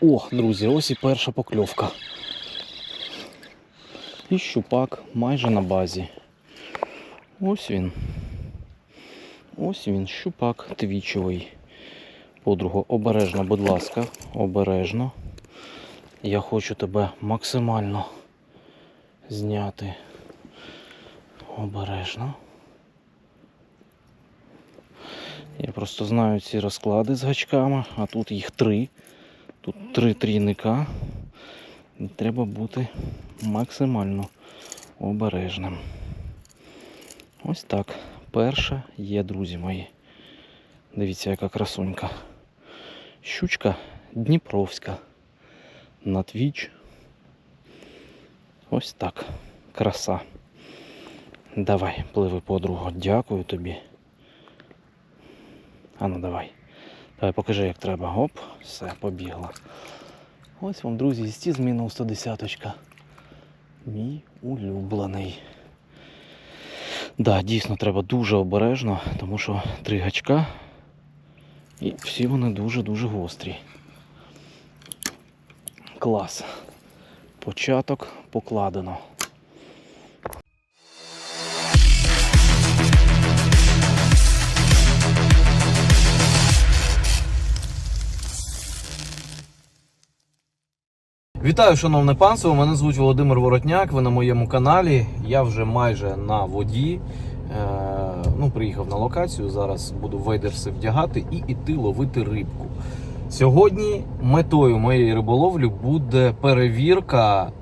О, друзі, ось і перша покльовка. І щупак майже на базі. Ось він. Ось він, щупак твічовий. Подруго, обережно, будь ласка, обережно. Я хочу тебе максимально зняти. Обережно. Я просто знаю ці розклади з гачками, а тут їх три. Тут три трійника. Треба бути максимально обережним. Ось так. Перша є, друзі мої. Дивіться, яка красунька. Щучка Дніпровська. На твіч. Ось так. Краса. Давай, пливи подругу. Дякую тобі. Ану, давай. Давай покажи, як треба. Оп, все, побігла. Ось вам, друзі, стіз змінив 110 Мій улюблений. Да, дійсно треба дуже обережно, тому що три гачка і всі вони дуже-дуже гострі. Клас. Початок покладено. Вітаю, шановне панство. Мене звуть Володимир Воротняк. Ви на моєму каналі. Я вже майже на воді. Е, ну, приїхав на локацію. Зараз буду вейдерси вдягати і іти ловити рибку. Сьогодні метою моєї риболовлі буде перевірка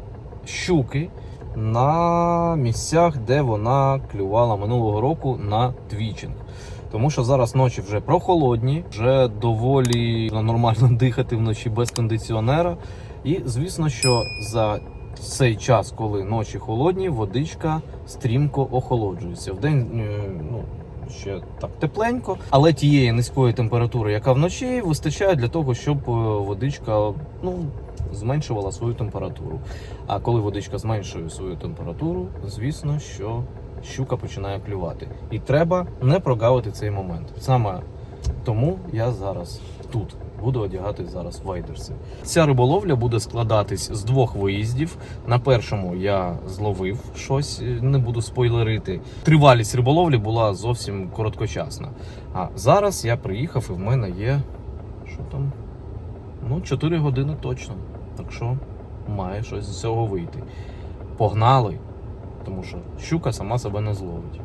щуки на місцях, де вона клювала минулого року на твічинг. Тому що зараз ночі вже прохолодні, вже доволі нормально дихати вночі без кондиціонера. І звісно, що за цей час, коли ночі холодні, водичка стрімко охолоджується. Вдень е, ну, ще так тепленько, але тієї низької температури, яка вночі, вистачає для того, щоб е, водичка ну, зменшувала свою температуру. А коли водичка зменшує свою температуру, звісно, що щука починає клювати. І треба не прогавити цей момент. Саме тому я зараз тут буду одягати зараз вайдерси. Ця риболовля буде складатись з двох виїздів. На першому я зловив щось, е, не буду спойлерити. Тривалість риболовлі була зовсім короткочасна. А зараз я приїхав і в мене є що там? Ну, 4 години точно. Так що має щось з цього вийти. Погнали! Тому що щука сама себе не зловить.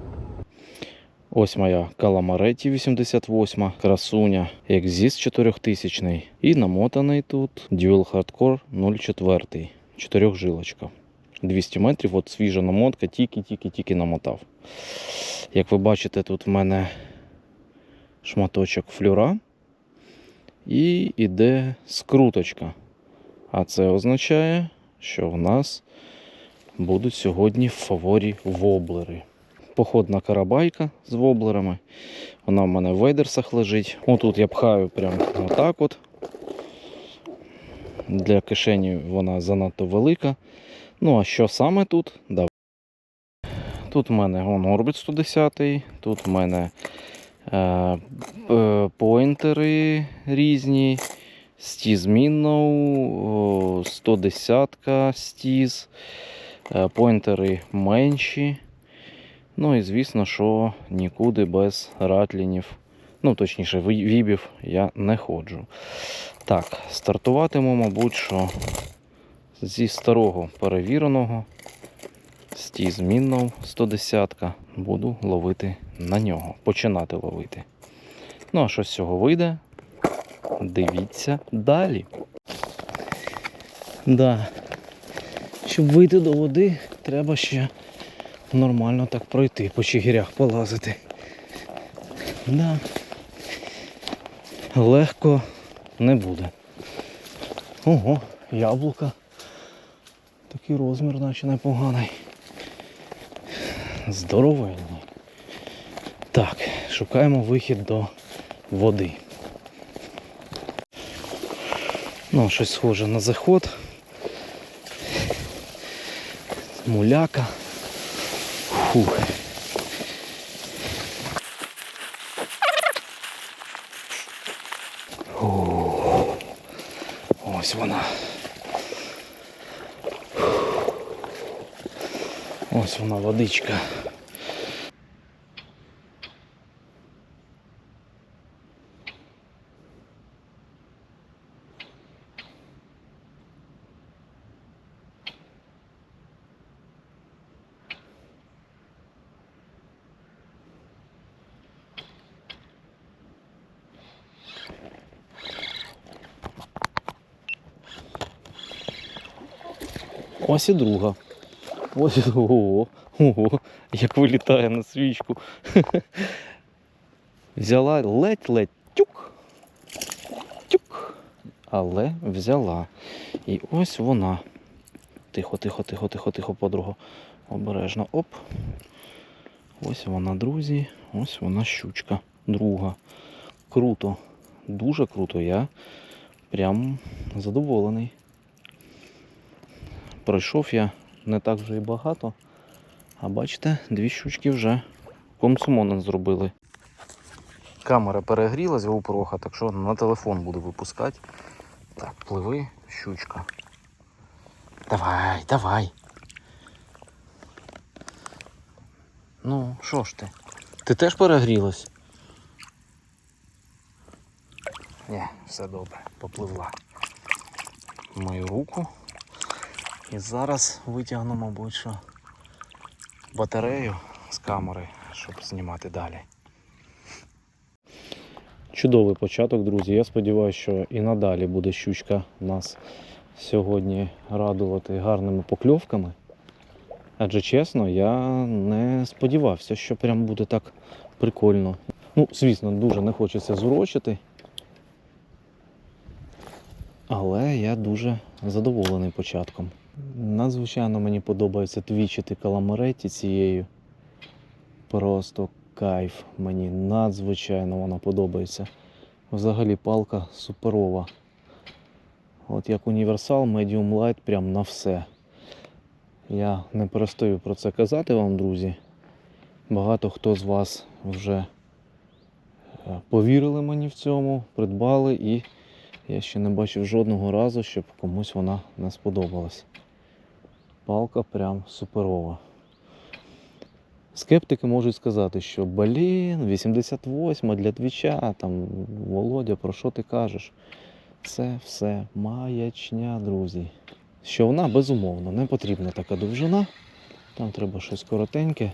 Ось моя Каламареті 88, красуня, Екзіс 4000 і намотаний тут Dual Hardcore 04, 4 жилочка. 200 метрів, от свіжа намотка, тільки-тільки-тільки намотав. Як ви бачите, тут в мене шматочок флюра і іде скруточка. А це означає, що в нас будуть сьогодні в фаворі воблери походна карабайка з воблерами. Вона в мене в вейдерсах лежить. Отут я пхаю прямо отак от. Для кишені вона занадто велика. Ну, а що саме тут? Давай. Тут в мене вон, орбіт 110, тут в мене е, е, поінтери різні, стіз Мінноу, 110 стіз, е, поінтери менші. Ну і звісно, що нікуди без ратлінів, ну точніше, вібів я не ходжу. Так, стартуватиму, мабуть, що зі старого перевіреного стіз Міннов 110 буду ловити на нього, починати ловити. Ну, а що з цього вийде? Дивіться далі. Да. Щоб вийти до води, треба ще нормально так пройти, по чигирях полазити. Да. Легко не буде. Ого, яблука. Такий розмір, наче непоганий. Здоровенні. Так, шукаємо вихід до води. Ну, щось схоже на заход. Муляка. Фух. О, Ось вона. Ось вона водичка. Ось і друга. Ось і ого, ого, як вилітає на свічку. Взяла ледь-ледь тюк. Тюк. Але взяла. І ось вона. Тихо, тихо, тихо, тихо, тихо, подруга. Обережно. Оп. Ось вона, друзі. Ось вона щучка. Друга. Круто. Дуже круто. Я прям задоволений. Пройшов я не так вже і багато. А бачите, дві щучки вже комсомонен зробили. Камера перегрілась GoPro, так що на телефон буду випускати. Так, пливи, щучка. Давай, давай. Ну, що ж ти? Ти теж перегрілась? Ні, все добре, попливла. Мою руку. І зараз витягну, мабуть, що батарею з камери, щоб знімати далі. Чудовий початок, друзі. Я сподіваюся, що і надалі буде щучка нас сьогодні радувати гарними покльовками. Адже чесно, я не сподівався, що прям буде так прикольно. Ну, звісно, дуже не хочеться зурочити. Але я дуже задоволений початком. Надзвичайно мені подобається твічити каламареті цією. Просто кайф. Мені надзвичайно вона подобається. Взагалі палка суперова. От як універсал, Medium Light прям на все. Я не перестаю про це казати вам, друзі. Багато хто з вас вже е, повірили мені в цьому, придбали і я ще не бачив жодного разу, щоб комусь вона не сподобалась. Палка прям суперова. Скептики можуть сказати, що блін, 88 для твіча, там Володя, про що ти кажеш? Це все маячня, друзі. Що вона безумовно не потрібна така довжина. Там треба щось коротеньке.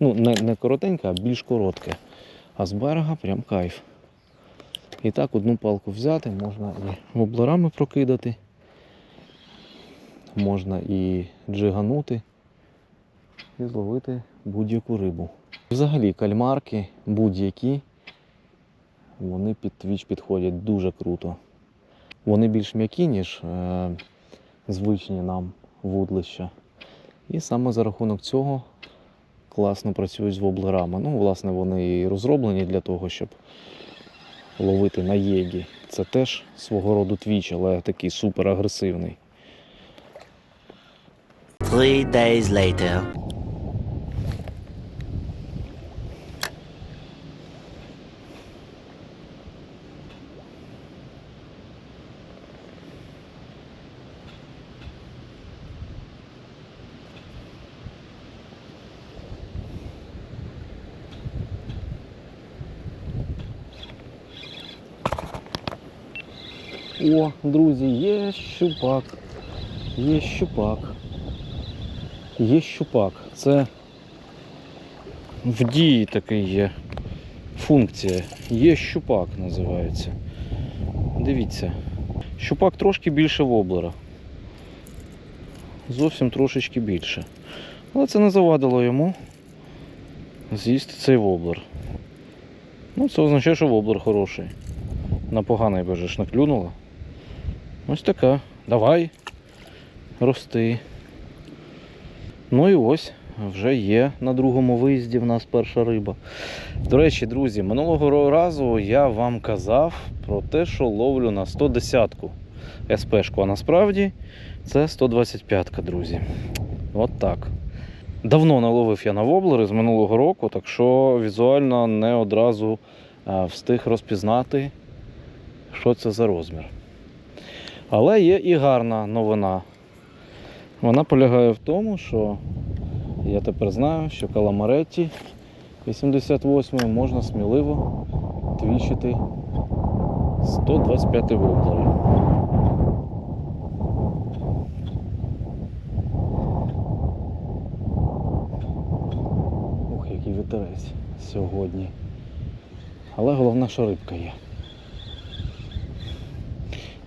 Ну, не, не коротеньке, а більш коротке. А з берега прям кайф. І так одну палку взяти, можна і воблерами прокидати, можна і джиганути і зловити будь-яку рибу. Взагалі кальмарки будь-які, вони під твіч підходять дуже круто. Вони більш м'які, ніж е, звичні нам вудлища. І саме за рахунок цього класно працюють з воблерами. Ну, власне, вони і розроблені для того, щоб ловити на єгі. Це теж свого роду твіч, але такий супер агресивний. Three days later. О, друзі, є щупак. Є щупак. Є щупак. Це в дії такий є функція. Є щупак називається. Дивіться. Щупак трошки більше воблера. Зовсім трошечки більше. Але це не завадило йому з'їсти цей воблер. Ну, це означає, що воблер хороший. На поганий ж наклюнула. Ось така. Давай. Рости. Ну і ось вже є на другому виїзді в нас перша риба. До речі, друзі, минулого разу я вам казав про те, що ловлю на 110-ку СПшку, а насправді це 125-ка, друзі. От так. Давно наловив я на воблери з минулого року, так що візуально не одразу встиг розпізнати, що це за розмір. Але є і гарна новина. Вона полягає в тому, що я тепер знаю, що каламаретті 88 можна сміливо твічити 125 воблери. Ух, який вітерець сьогодні. Але головне, що рибка є.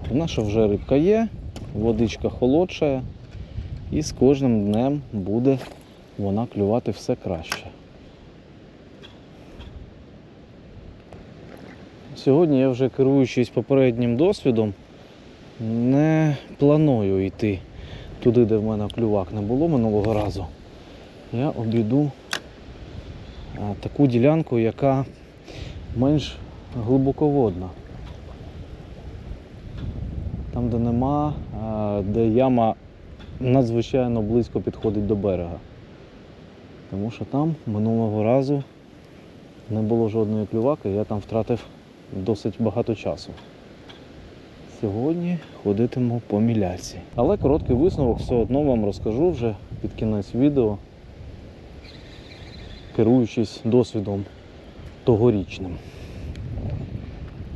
Головне, що вже рибка є, водичка холодшає, і з кожним днем буде вона клювати все краще. Сьогодні я вже керуючись попереднім досвідом, не планую йти туди, де в мене клювак не було минулого разу. Я обійду таку ділянку, яка менш глибоководна. Там, де нема, де яма надзвичайно близько підходить до берега. Тому що там минулого разу не було жодної клюваки, я там втратив досить багато часу. Сьогодні ходитиму по міляці. Але короткий висновок все одно вам розкажу вже під кінець відео, керуючись досвідом тогорічним.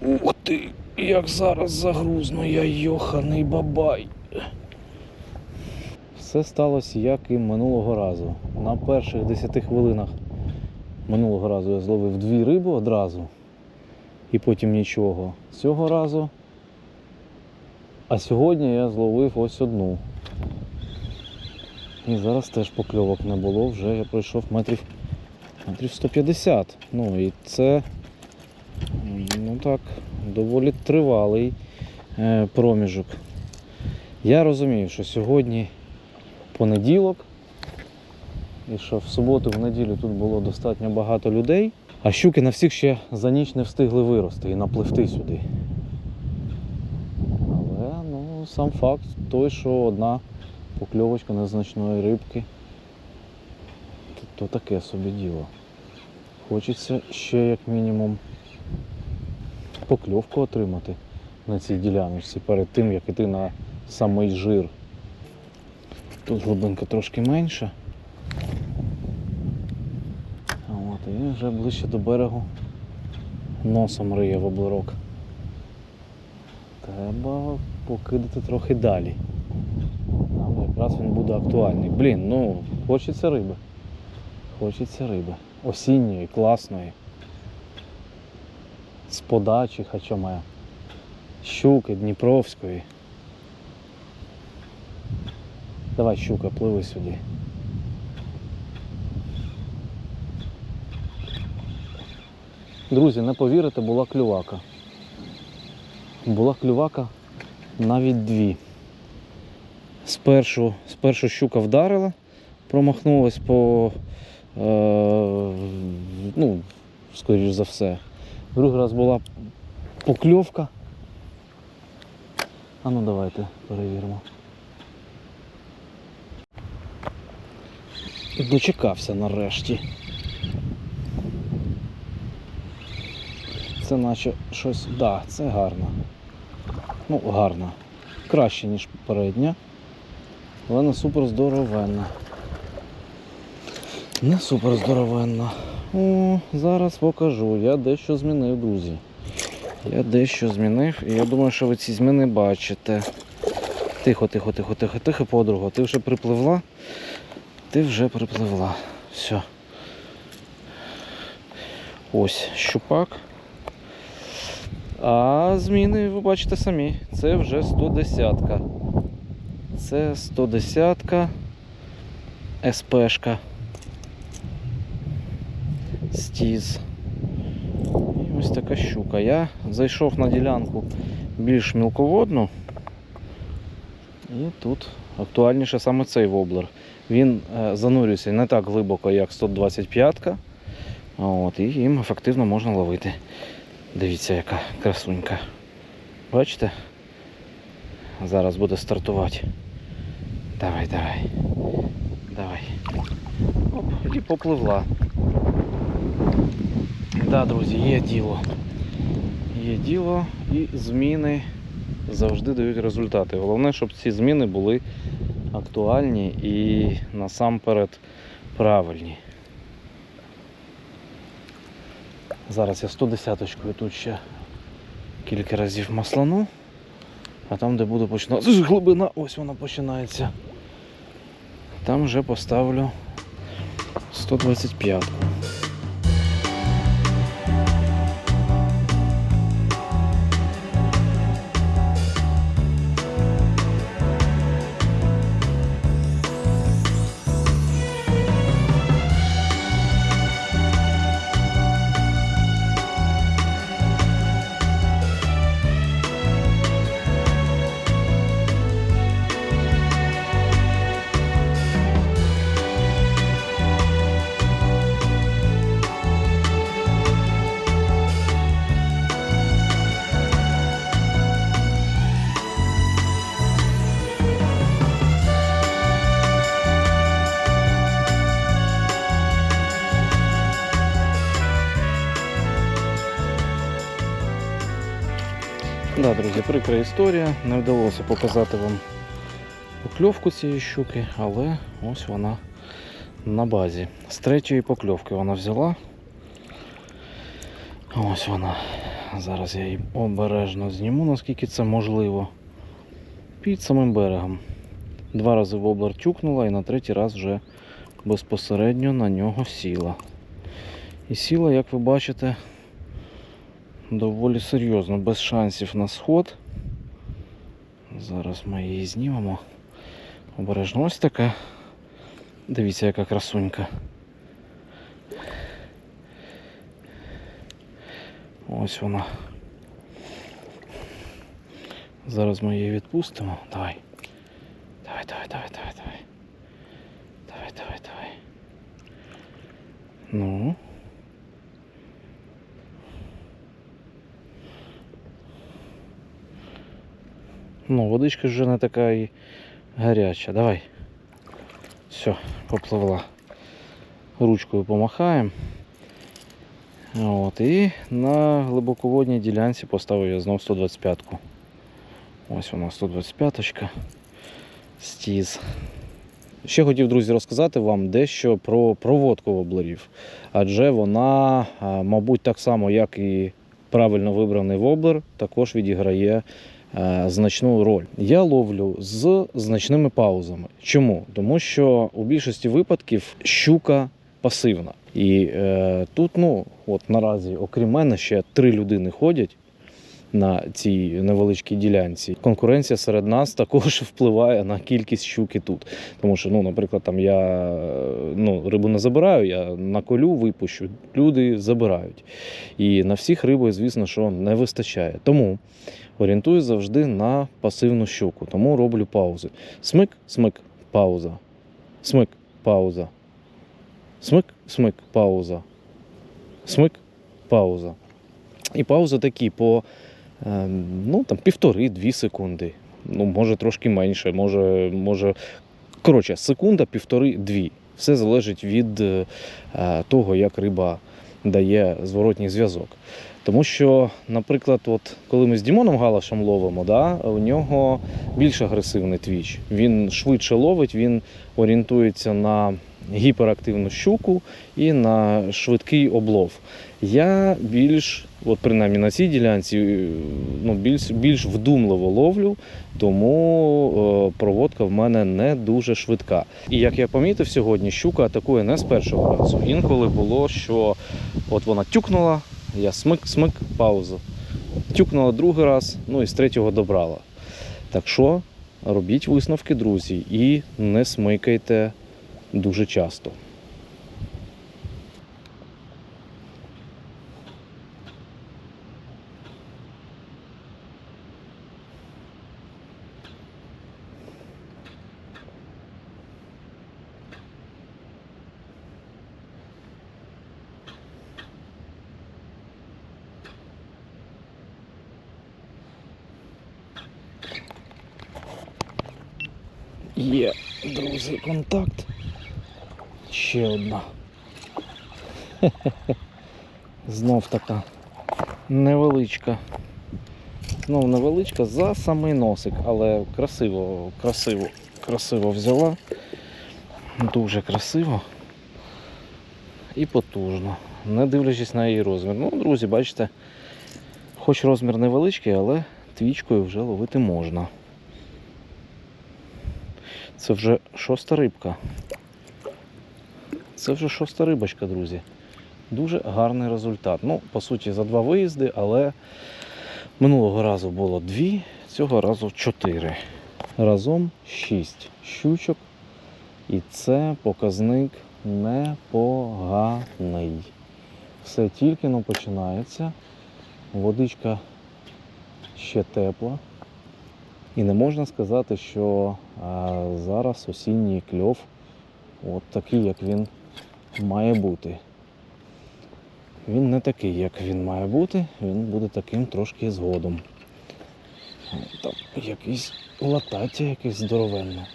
Ух ти, як зараз загрузно, я йоханий бабай. Все сталося як і минулого разу. На перших 10 хвилинах минулого разу я зловив дві риби одразу і потім нічого. Цього разу. А сьогодні я зловив ось одну. І зараз теж покльовок не було, вже я пройшов метрів, метрів 150. Ну і це ну так, доволі тривалий е, проміжок. Я розумію, що сьогодні понеділок, і що в суботу, в неділю тут було достатньо багато людей, а щуки на всіх ще за ніч не встигли вирости і напливти сюди. Але ну, сам факт той, що одна покльовочка незначної рибки, то, таке собі діло. Хочеться ще як мінімум покльовку отримати на цій діляночці перед тим, як іти на самий жир. Тут глибинка трошки менша. От, і вже ближче до берегу носом риє воблерок. Треба покидати трохи далі. Там якраз він буде актуальний. Блін, ну, хочеться риби. Хочеться риби. Осінньої, класної. З подачі, хоча має. Щуки, Дніпровської. Давай, щука, пливи сюди. Друзі, не повірите, була клювака. Була клювака навіть дві. Спершу, спершу щука вдарила, промахнулась по, е, ну, скоріш за все. Другий раз була покльовка. А ну давайте перевіримо. Дочекався нарешті. Це наче щось. Да, це гарно. Ну, гарно. Краще, ніж попередня. Але не супер здоровенна. Не супер здоровенна. О, зараз покажу. Я дещо змінив, друзі. Я дещо змінив і я думаю, що ви ці зміни бачите. Тихо, тихо, тихо, тихо, тихо, подруга. Ти вже припливла? Ти вже припливла. Все. Ось щупак. А зміни ви бачите самі. Це вже 110. Це 110 СПшка. Стіз. І ось така щука. Я зайшов на ділянку більш мілководну. І тут актуальніше саме цей воблер. Він е, занурюється не так глибоко, як 125-ка. От, і їм ефективно можна ловити. Дивіться, яка красунька. Бачите? Зараз буде стартувати. Давай, давай. Давай. Оп, і попливла. Так, да, друзі, є діло. Є діло і зміни завжди дають результати. Головне, щоб ці зміни були актуальні і насамперед правильні. Зараз я 110-очкою тут ще кілька разів маслану, а там, де буду починати глибина, ось вона починається. Там вже поставлю 125. Друзі, прикра історія. Не вдалося показати вам покльовку цієї щуки, але ось вона на базі. З третьої покльовки вона взяла. Ось вона. Зараз я її обережно зніму, наскільки це можливо. Під самим берегом. Два рази воблер тюкнула і на третій раз вже безпосередньо на нього сіла. І сіла, як ви бачите, доволі серйозно, без шансів на сход. Зараз ми її знімемо. Обережно ось така. Дивіться, яка красунька. Ось вона. Зараз ми її відпустимо. Давай. Давай, давай, давай, давай, давай. Давай, давай, давай. Ну. Ну, водичка вже не така і гаряча. Давай. Все, попливла. Ручкою помахаємо. От, і на глибоководній ділянці поставив я знов 125-ку. Ось вона 125-очка. Стіз. Ще хотів, друзі, розказати вам дещо про проводку воблерів. Адже вона, мабуть, так само, як і правильно вибраний воблер, також відіграє значну роль. Я ловлю з значними паузами. Чому? Тому що у більшості випадків щука пасивна. І е, тут, ну, от наразі, окрім мене, ще три людини ходять на цій невеличкій ділянці. Конкуренція серед нас також впливає на кількість щуки тут. Тому що, ну, наприклад, там я ну, рибу не забираю, я на колю випущу, люди забирають. І на всіх риби, звісно, що не вистачає. Тому орієнтуюсь завжди на пасивну щуку. Тому роблю паузи. Смик, смик, пауза. Смик, пауза. Смик, смик, пауза. Смик, пауза. І паузи такі по ну, там, півтори-дві секунди. Ну, може трошки менше, може, може. Коротше, секунда, півтори-дві. Все залежить від е, того, як риба дає зворотній зв'язок. Тому що, наприклад, от коли ми з Дімоном Галашем ловимо, да, у нього більш агресивний твіч. Він швидше ловить, він орієнтується на гіперактивну щуку і на швидкий облов. Я більш, от принаймні на цій ділянці, ну, більш, більш вдумливо ловлю, тому е, проводка в мене не дуже швидка. І як я помітив сьогодні, щука атакує не з першого разу. Інколи було, що от вона тюкнула, я смик-смик, паузу. Тюкнула другий раз, ну і з третього добрала. Так що робіть висновки, друзі, і не смикайте дуже часто. Є, друзі, контакт. Ще одна. Знов така невеличка. Знову невеличка за самий носик, але красиво, красиво, красиво взяла. Дуже красиво і потужно. Не дивлячись на її розмір. Ну, друзі, бачите, хоч розмір невеличкий, але твічкою вже ловити можна. Це вже шоста рибка. Це вже шоста рибочка, друзі. Дуже гарний результат. Ну, по суті, за два виїзди, але минулого разу було дві, цього разу чотири. Разом шість щучок. І це показник непоганий. Все тільки но починається. Водичка ще тепла. І не можна сказати, що зараз осінній кльов от такий, як він має бути. Він не такий, як він має бути, він буде таким трошки згодом. Там якийсь латаття якийсь здоровенний.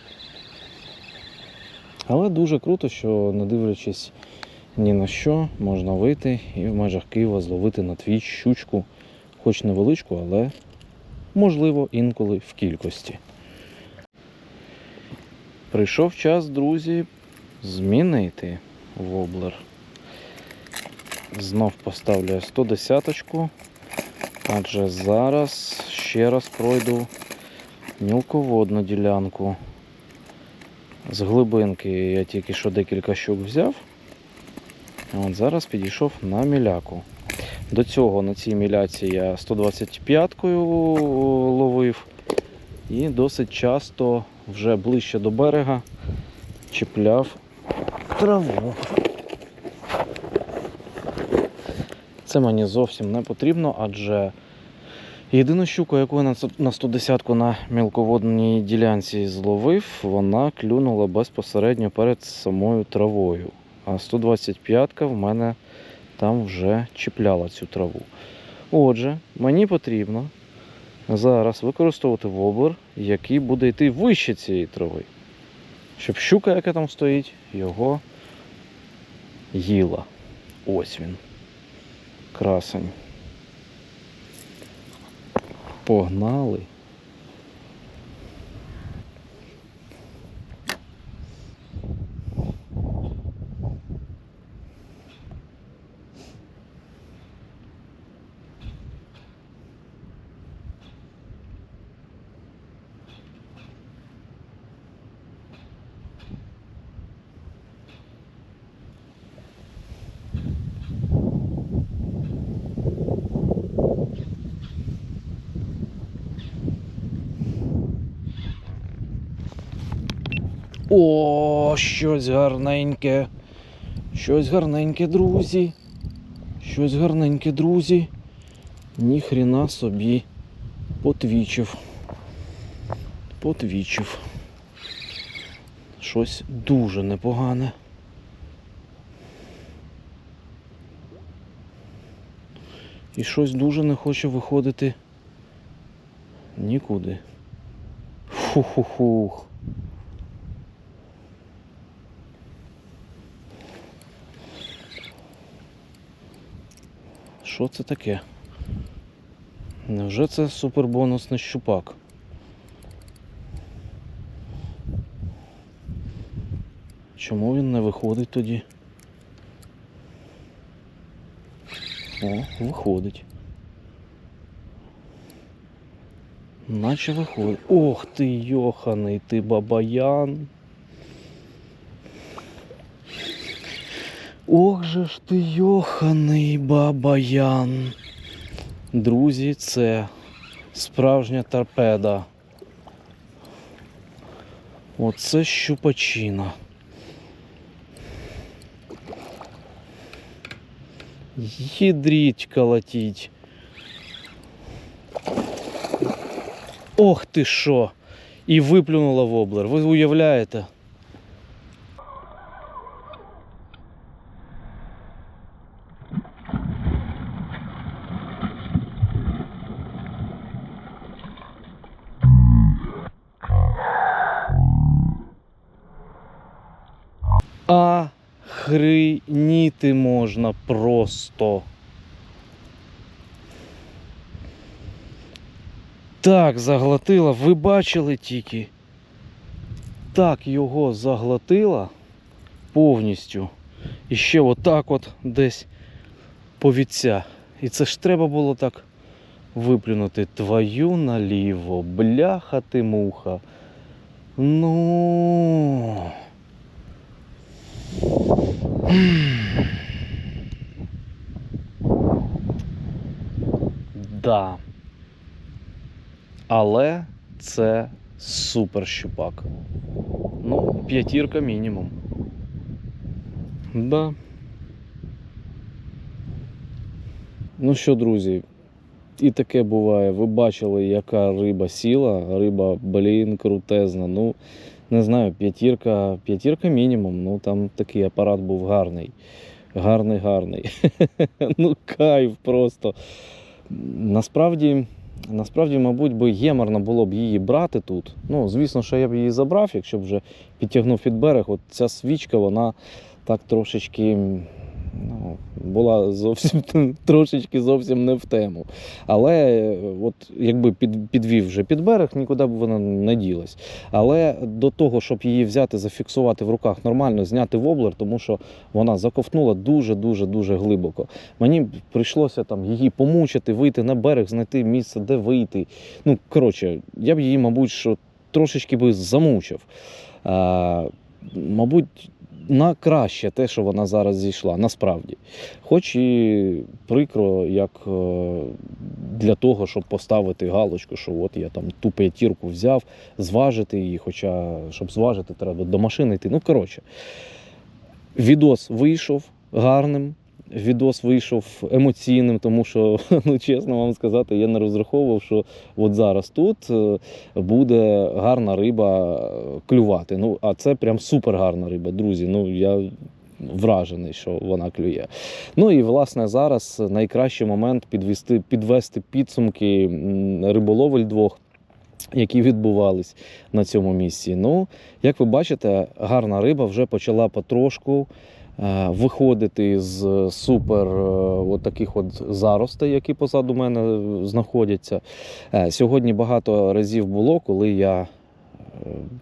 Але дуже круто, що не дивлячись ні на що, можна вийти і в межах Києва зловити на твіч щучку, хоч невеличку, але можливо інколи в кількості. Прийшов час, друзі, змінити воблер. Знов поставлю 110-ку, адже зараз ще раз пройду мілководну ділянку. З глибинки я тільки що декілька щук взяв. От зараз підійшов на міляку. До цього на цій міляці я 125-кою ловив і досить часто вже ближче до берега чіпляв траву. Це мені зовсім не потрібно, адже єдину щуку, яку я на 110-ку на мілководній ділянці зловив, вона клюнула безпосередньо перед самою травою. А 125-ка в мене там вже чіпляла цю траву. Отже, мені потрібно зараз використовувати воблер, який буде йти вище цієї трави. Щоб щука, яка там стоїть, його їла. Ось він. Красень. Погнали. О, щось гарненьке. Щось гарненьке, друзі. Щось гарненьке, друзі. Ніхрена собі потвічив. Потвічив. Щось дуже непогане. І щось дуже не хоче виходити нікуди. Фу-ху-хух. Що це таке? Невже це супербонусний щупак? Чому він не виходить тоді? О, виходить. Наче виходить. Ох ти, йоханий, ти бабаян. Ох же ж ти йоханий бабаян. Друзі, це справжня торпеда. Оце щупачина. Їдріть колотіть. Ох ти що! І виплюнула воблер. Ви уявляєте? Охреніти можна просто. Так, заглотила. Ви бачили тільки. Так його заглотила повністю. І ще отак от десь повіця. І це ж треба було так виплюнути твою наліво. Бляха ти муха. Ну. Да. Але це супер щупак. Ну, п'ятірка мінімум. Да. Ну що, друзі, і таке буває. Ви бачили, яка риба сіла. Риба, блін, крутезна. Ну, не знаю, п'ятірка, п'ятірка мінімум. Ну там такий апарат був гарний. Гарний, гарний. ну, кайф просто. Насправді, насправді, мабуть, би ємарно було б її брати тут. Ну, звісно, що я б її забрав, якщо б вже підтягнув під берег. От ця свічка, вона так трошечки ну, була зовсім трошечки зовсім не в тему. Але е, от якби під, підвів вже під берег, нікуди б вона не ділась. Але до того, щоб її взяти, зафіксувати в руках нормально, зняти воблер, тому що вона заковтнула дуже-дуже дуже глибоко. Мені прийшлося там її помучити, вийти на берег, знайти місце, де вийти. Ну, коротше, я б її, мабуть, що трошечки би замучив. А, мабуть, на краще те, що вона зараз зійшла, насправді. Хоч і прикро, як е, для того, щоб поставити галочку, що от я там ту п'ятірку взяв, зважити її, хоча щоб зважити, треба до машини йти. Ну, коротше, відос вийшов гарним. Відос вийшов емоційним, тому що, ну чесно вам сказати, я не розраховував, що от зараз тут е, буде гарна риба е, клювати. Ну, а це прям супер гарна риба, друзі. Ну я вражений, що вона клює. Ну і власне зараз найкращий момент підвести, підвести підсумки риболовель двох. Які відбувались на цьому місці. Ну, як ви бачите, гарна риба вже почала потрошку виходити з супер е, от таких от заростей, які позаду мене знаходяться. Е, Сьогодні багато разів було, коли я е,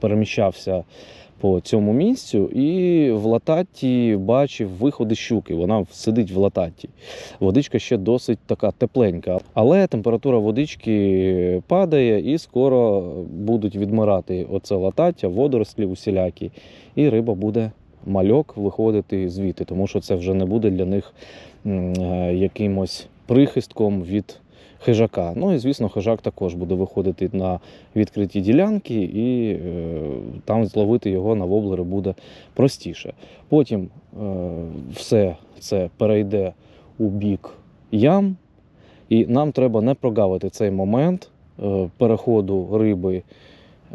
переміщався по цьому місцю і в лататі бачив виходи щуки. Вона сидить в лататі. Водичка ще досить така тепленька, але температура водички падає і скоро будуть відмирати оце латаття, водорослі усілякі, і риба буде мальок виходити звідти, тому що це вже не буде для них е, якимось прихистком від хижака. Ну і звісно, хижак також буде виходити на відкриті ділянки, і е, там зловити його на воблери буде простіше. Потім е, все це перейде у бік ям, і нам треба не прогавити цей момент е, переходу риби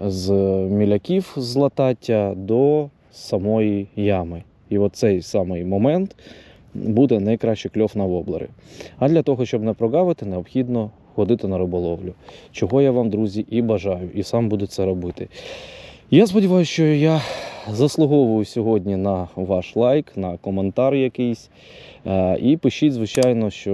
з міляків з латаття до самої ями. І от цей самий момент буде найкращий кльов на воблери. А для того, щоб не прогавити, необхідно ходити на риболовлю. Чого я вам, друзі, і бажаю, і сам буду це робити. Я сподіваюся, що я заслуговую сьогодні на ваш лайк, на коментар якийсь. Е, І пишіть, звичайно, що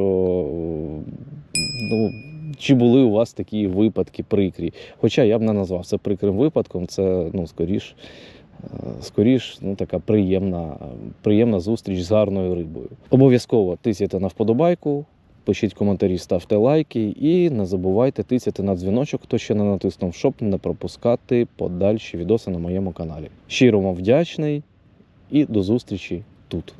ну, чи були у вас такі випадки прикрі. Хоча я б не назвав це прикрим випадком, це ну, скоріш, скоріш ну, така приємна, приємна зустріч з гарною рибою. Обов'язково тисяйте на вподобайку. Пишіть коментарі, ставте лайки і не забувайте тисяти на дзвіночок, хто ще не натиснув, щоб не пропускати подальші відоси на моєму каналі. Щиро вам вдячний і до зустрічі тут.